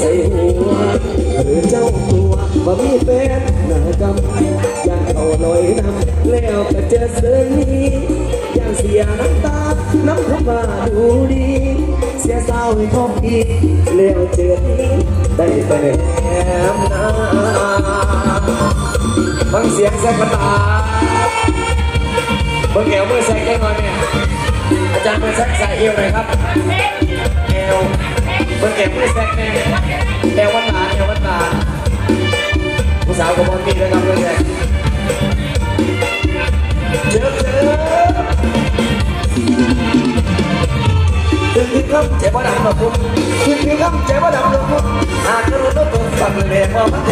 ใส่หัวหรือเจ้าตัวว่มีแฟนหน้ากำอยากเขาลอยน้ำแล้วก็เจอเสือนี้อย่างเสียน้ำตา น้ำเข้ามาดูดี เสียสาวให้ทอบอีกแล้วเจอนี้ได้แต่แนมนาฟังเสียงแซกตาเบิ่งแอวเมื่อแซกแค่หน่อยเนี่ยอาจารย์มือแซกใส่เอวหน่อยครับ วันหลาผู้สาวกับบอลมีด้วยครับมือแซกเจอเจอถึงที่คำเจ็บว่ดังหรอกับผมถึงที่คำเจ็บว่ดังหรอกับผมหากจะรู้ตัวตนฟังเลยพอมันเท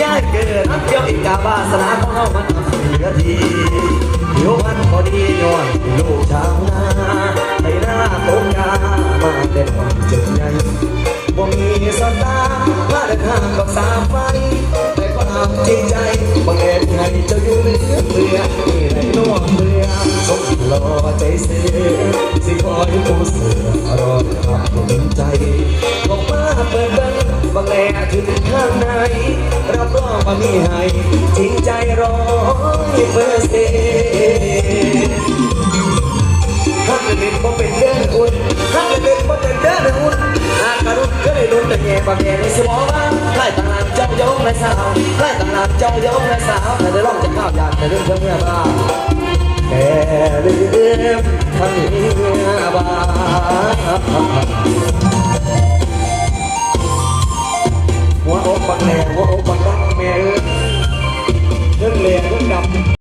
ย้ายเกิดนักเที่ยวอีกกาบาสนาของเรามันเสียทีเดี๋ยวมันพอดีย้อนลูกชาวนา มาเดินทางกับสามไฟแต่ก็ทำจริงใจบังเอิญให้เจ้าอยู่ในเรือเรือที่ในน่วงเรือสมรอใจเสียสิคอยผู้เสือรอขับลมใจออกมาเปิดบิ้งบางแลถึงข้างในรับรองว่ามีให้จริงใจร้อยเปอร์เซ็นต์ถ้าเกิดเป็นบ่เป็นเด้ออุ่นถ้าเกิดเป็นบ่เป็นเด้ออุ่นอากาศก็เลยลุ้นแต่แง่บางแง่ในสมองว่า ไล่ต่างหากเจ้ายกและสาวไล่ต่างหากเจ้ายกและสาวแต่ได้ร้องจะข้าวอยากแต่เรื่องเพื่อนเมื่อบ้าแต่เรื่องทำเมียบ้า